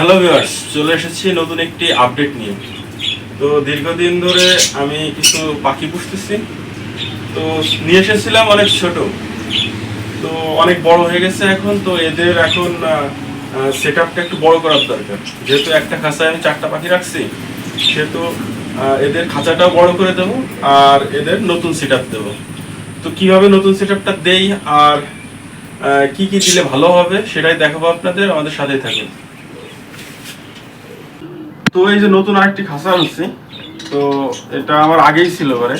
Hello viewers চলে এসেছি নতুন একটি আপডেট নিয়ে। তো দীর্ঘদিন ধরে আমি কিছু পাখি পুষতেছি। তো নিয়ে এসেছিলাম অনেক ছোট। তো অনেক বড় হয়ে গেছে এখন, তো এদের এখন সেট আপটা একটু বড় করার দরকার। যেহেতু একটা খাঁচায় আমি চারটা পাখি রাখছি, সেহেতু এদের খাঁচাটাও বড় করে দেবো আর এদের নতুন সেট আপ দেবো। তো কীভাবে নতুন সেট আপটা দেই আর কি কি দিলে ভালো হবে সেটাই দেখাবো আপনাদের। আমাদের সাথেই থাকুন। তো এই যে নতুন আরেকটি খাঁচা আনছি, তো এটা আমার আগেই ছিল এবারে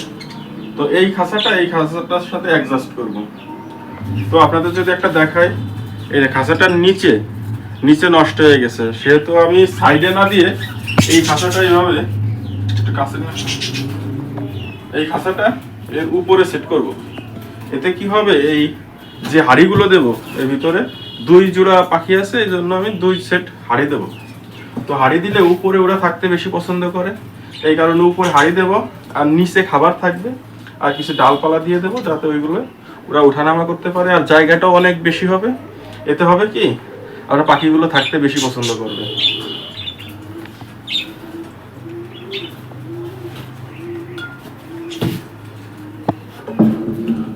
তো এই খাঁচাটা এই খাঁচাটার সাথে অ্যাডজাস্ট করব। তো আপনাদের যদি একটা দেখাই, এই যে খাঁচাটার নিচে নিচে নষ্ট হয়ে গেছে। সেহেতু আমি সাইডে না দিয়ে এই খাঁচাটা এইভাবে একটু কাছে এই খাঁচাটা এর উপরে সেট করব। এতে কি হবে, এই যে হাড়িগুলো দেব এর ভিতরে, দুই জোড়া পাখি আছে, এই জন্য আমি দুই সেট হাড়ি দেবো। তো হাড়ি দিলে উপরে ওরা থাকতে বেশি পছন্দ করে। এই কারণে উপরে হাড়ি দেবো আর নিচে খাবার থাকবে। আর কিছু ডালপালা দিয়ে দেবো যাতে ওইগুলো ওরা ওঠানামা করতে পারে। আর জায়গাটাও অনেক বেশি হবে। এতে হবে কি, আমরা পাখিগুলো থাকতে বেশি পছন্দ করবে।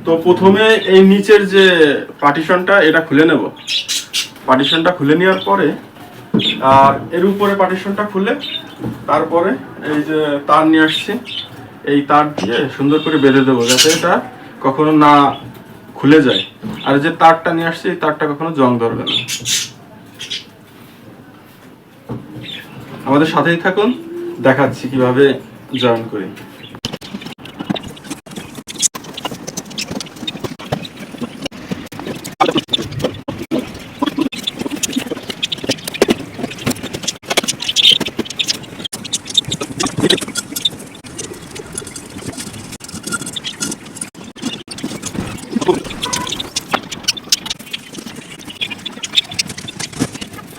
তো প্রথমে এই নিচের যে পার্টিশনটা, এটা খুলে নেব। পার্টিশনটা খুলে নেওয়ার পরে আর এর উপরে পার্টিশনটা খুলে তারপরে এই যে তার নিয়ে আসছি। এই তার দিয়ে সুন্দর করে বেঁধে দেবো যাতে এটা কখনো না খুলে যায়। আর যে তারটা নিয়ে আসছি, এই তারটা কখনো জং ধরবে না। আমাদের সাথেই থাকুন, দেখাচ্ছি কীভাবে জয়েন করি।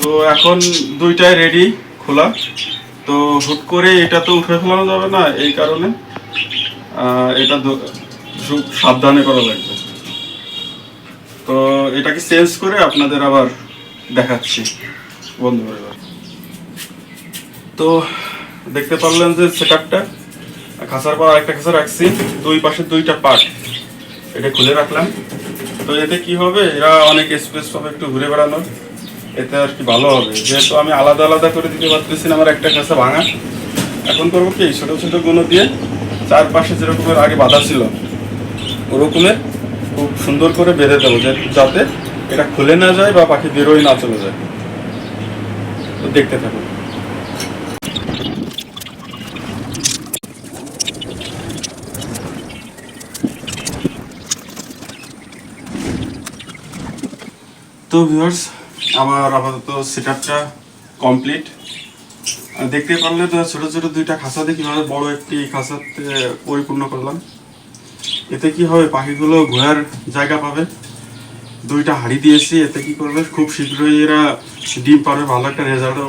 তো এখন দুইটাই রেডি খোলা। তো হুট করে এটা তো উঠে ফেলানো যাবে না এই কারণে। এটা সাবধানে করা লাগবে। তো এটাকে চেঞ্জ করে আপনাদের আবার দেখাচ্ছি বন্ধ। তো দেখতে পারলেন যে সেটআপটা খাঁচার পর আরেকটা খাঁচা রাখছি। দুই পাশে দুইটা পার্ট এটা খুলে রাখলাম। তো এতে কি হবে? এরা অনেক স্পেস পাবে একটু ঘুরে বেড়ানোর। এতে আর কি ভালো হবে। যেহেতু আমি আলাদা আলাদা করে দিতে পারতেছি আমার একটা কাছে ভাঙা। এখন করব কি, ছোট ছোটগুলো দিয়ে চারপাশে যেরকমের আগে বাধা ছিল ওরকমের খুব সুন্দর করে বেঁধে দেবো যাতে এটা খুলে না যায় বা পাখি বেরোয় না চলে যায়। তো দেখতে থাকুন তো ভিউয়ার্স আমার আপাতত সেটআপটা কমপ্লিট দেখতে পারলে তো ছোটো ছোটো দুইটা খাঁচাতে কীভাবে বড় একটি খাঁচাতে পরিপূর্ণ করলাম। এতে কি হবে? পাখিগুলো ঘোরার জায়গা পাবে। দুইটা হাড়ি দিয়েছি, এতে কি করবে? খুব শীঘ্রই এরা ডিম পারবে। ভালো একটা রেজাল্টও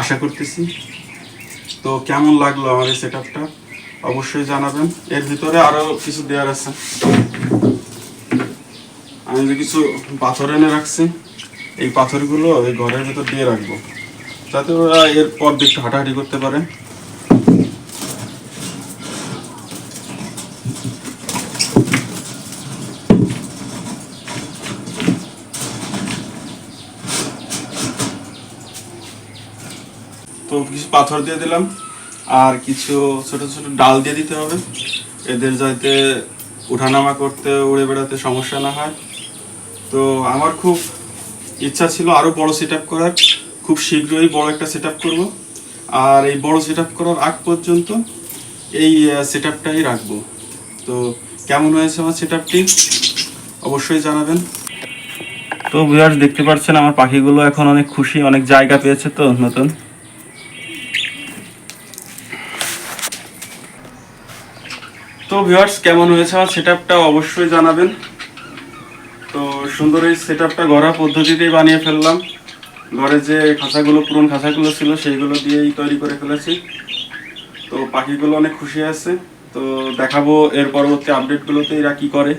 আশা করতেছি। তো কেমন লাগল আমার এই সেটআপটা অবশ্যই জানাবেন। এর ভিতরে আরও কিছু দেওয়ার আছে। আমি কিছু পাথর এনে রাখছি। এই পাথরগুলো এই ঘরের ভেতর দিয়ে রাখব। যাতে ওরা এর পর দিয়ে একটু হাঁটাহাঁটি করতে পারে। তো কিছু পাথর দিয়ে দিলাম। আর কিছু ছোট ছোট ডাল দিয়ে দিতে হবে। এদের যাতে উঠানামা করতে, উড়ে বেড়াতে সমস্যা না হয়। তো আমার খুব ইচ্ছা ছিল আরও বড় সেট করার। খুব শীঘ্রই বড় একটা সেট করব। আর এই বড় সেট করার আগ পর্যন্ত এই সেট আপটাই রাখব। তো কেমন হয়েছে আমার সেট অবশ্যই জানাবেন। তো ভিউয়ার্স দেখতে পাচ্ছেন আমার পাখিগুলো এখন অনেক খুশি অনেক জায়গা পেয়েছে তো নতুন। তো ভিউয়ার্স কেমন হয়েছে আমার সেটআপটা অবশ্যই জানাবেন। সুন্দর এই সেট আপটা গড়া পদ্ধতিতেই বানিয়ে ফেললাম। ঘরে যে খাঁচাগুলো, পুরন খাঁচাগুলো ছিল, সেইগুলো দিয়েই তৈরি করে ফেলেছি। তো পাখিগুলো অনেক খুশি আছে। তো দেখাবো এর পরবর্তী আপডেটগুলোতে এরা কি করে।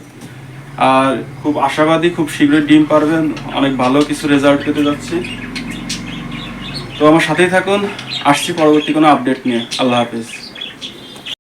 আর খুব আশাবাদী, খুব শীঘ্রই ডিম পারবেন। অনেক ভালো কিছু রেজাল্ট পেতে যাচ্ছি। তো আমার সাথেই থাকুন। আসছি পরবর্তী কোনো আপডেট নিয়ে। আল্লাহ হাফিজ।